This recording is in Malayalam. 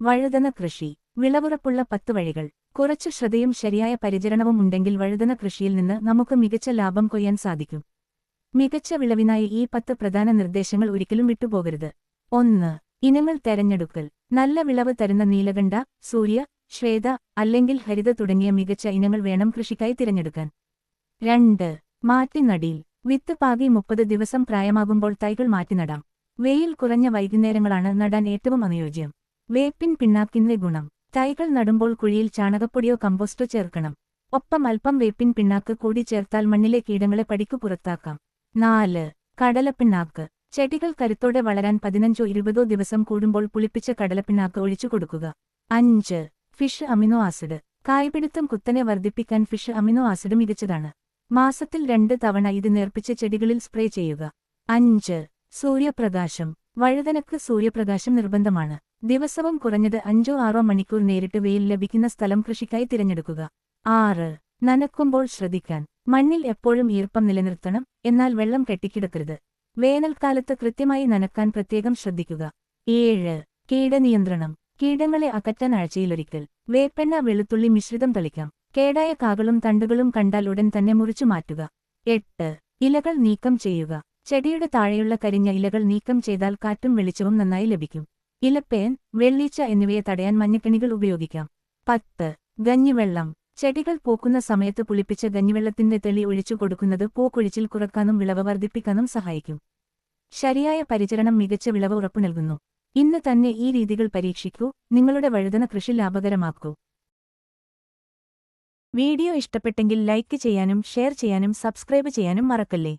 വഴുതന കൃഷി. വിളവുറപ്പുള്ള പത്ത് വഴികൾ. കുറച്ചു ശ്രദ്ധയും ശരിയായ പരിചരണവും ഉണ്ടെങ്കിൽ വഴുതന കൃഷിയിൽ നിന്ന് നമുക്ക് മികച്ച ലാഭം കൊയ്യാൻ സാധിക്കും. മികച്ച വിളവിനായി ഈ പത്ത് പ്രധാന നിർദ്ദേശങ്ങൾ ഒരിക്കലും വിട്ടുപോകരുത്. ഒന്ന് ഇനങ്ങൾ തെരഞ്ഞെടുക്കൽ. നല്ല വിളവ് തരുന്ന നീലകണ്ഠ സൂര്യ ശ്വേത അല്ലെങ്കിൽ ഹരിത തുടങ്ങിയ മികച്ച ഇനങ്ങൾ വേണം കൃഷിക്കായി തിരഞ്ഞെടുക്കാൻ. രണ്ട് മാറ്റി നടീൽ വിത്ത് പാകി മുപ്പത് ദിവസം പ്രായമാകുമ്പോൾ തൈകൾ മാറ്റി നടാം വെയിൽ കുറഞ്ഞ വൈകുന്നേരങ്ങളാണ് നടാൻ ഏറ്റവും അനുയോജ്യം. വേപ്പിൻ പിണ്ണാക്കിന്റെ ഗുണം. തൈകൾ നടുമ്പോൾ കുഴിയിൽ ചാണകപ്പൊടിയോ കമ്പോസ്റ്റോ ചേർക്കണം. ഒപ്പം അല്പം വേപ്പിൻ പിണ്ണാക്ക് കൂടി ചേർത്താൽ മണ്ണിലെ കീടങ്ങളെ പടിക്കു പുറത്താക്കാം. നാല്. കടലപ്പിണ്ണാക്ക്. ചെടികൾ കരുത്തോടെ വളരാൻ പതിനഞ്ചോ ഇരുപതോ ദിവസം കൂടുമ്പോൾ പുളിപ്പിച്ച കടലപ്പിണ്ണാക്ക് ഒഴിച്ചു കൊടുക്കുക. അഞ്ച്. Fish amino acid. കായ്പിടുത്തം കുത്തനെ വർദ്ധിപ്പിക്കാൻ ഫിഷ് അമിനോ ആസിഡ് മികച്ചതാണ്. മാസത്തിൽ രണ്ട് തവണ ഇത് നേർപ്പിച്ച ചെടികളിൽ സ്പ്രേ ചെയ്യുക. അഞ്ച്. സൂര്യപ്രകാശം. വഴുതനക്ക് സൂര്യപ്രകാശം നിർബന്ധമാണ്. ദിവസവും കുറഞ്ഞത് അഞ്ചോ ആറോ മണിക്കൂർ നേരിട്ട് വെയിൽ ലഭിക്കുന്ന സ്ഥലം കൃഷിക്കായി തിരഞ്ഞെടുക്കുക. ആറ്. നനക്കുമ്പോൾ ശ്രദ്ധിക്കാൻ. മണ്ണിൽ എപ്പോഴും ഈർപ്പം നിലനിർത്തണം എന്നാൽ വെള്ളം കെട്ടിക്കിടക്കരുത്. വേനൽക്കാലത്ത് കൃത്യമായി നനക്കാൻ പ്രത്യേകം ശ്രദ്ധിക്കുക. ഏഴ്. കീടനിയന്ത്രണം കീടങ്ങളെ അകറ്റാൻ ആഴ്ചയിലൊരിക്കൽ. വേപ്പെണ്ണ വെളുത്തുള്ളി മിശ്രിതം തളിക്കാം. കേടായ കാകളും തണ്ടുകളും കണ്ടാൽ ഉടൻ തന്നെ മുറിച്ചു മാറ്റുക. എട്ട്. ഇലകൾ നീക്കം ചെയ്യുക. ചെടിയുടെ താഴെയുള്ള കരിഞ്ഞ ഇലകൾ നീക്കം ചെയ്താൽ കാറ്റും വെളിച്ചവും നന്നായി ലഭിക്കും. ഇലപ്പേൻ വെള്ളീച്ച എന്നിവയെ തടയാൻ മഞ്ഞക്കണികൾ ഉപയോഗിക്കാം. പത്ത്. ഗഞ്ഞിവെള്ളം. ചെടികൾ പൂക്കുന്ന സമയത്ത് പുളിപ്പിച്ച ഗഞ്ഞിവെള്ളത്തിന്റെ തെളി ഒഴിച്ചു കൊടുക്കുന്നത് പൂക്കൊഴിച്ചിൽ കുറക്കാനും വിളവ് വർദ്ധിപ്പിക്കാനും സഹായിക്കും. ശരിയായ പരിചരണം മികച്ച വിളവ് ഉറപ്പു നൽകുന്നു. ഇന്ന് തന്നെ ഈ രീതികൾ പരീക്ഷിക്കൂ നിങ്ങളുടെ വഴുതന കൃഷി ലാഭകരമാക്കൂ. വീഡിയോ ഇഷ്ടപ്പെട്ടെങ്കിൽ ലൈക്ക് ചെയ്യാനും ഷെയർ ചെയ്യാനും സബ്സ്ക്രൈബ് ചെയ്യാനും മറക്കല്ലേ?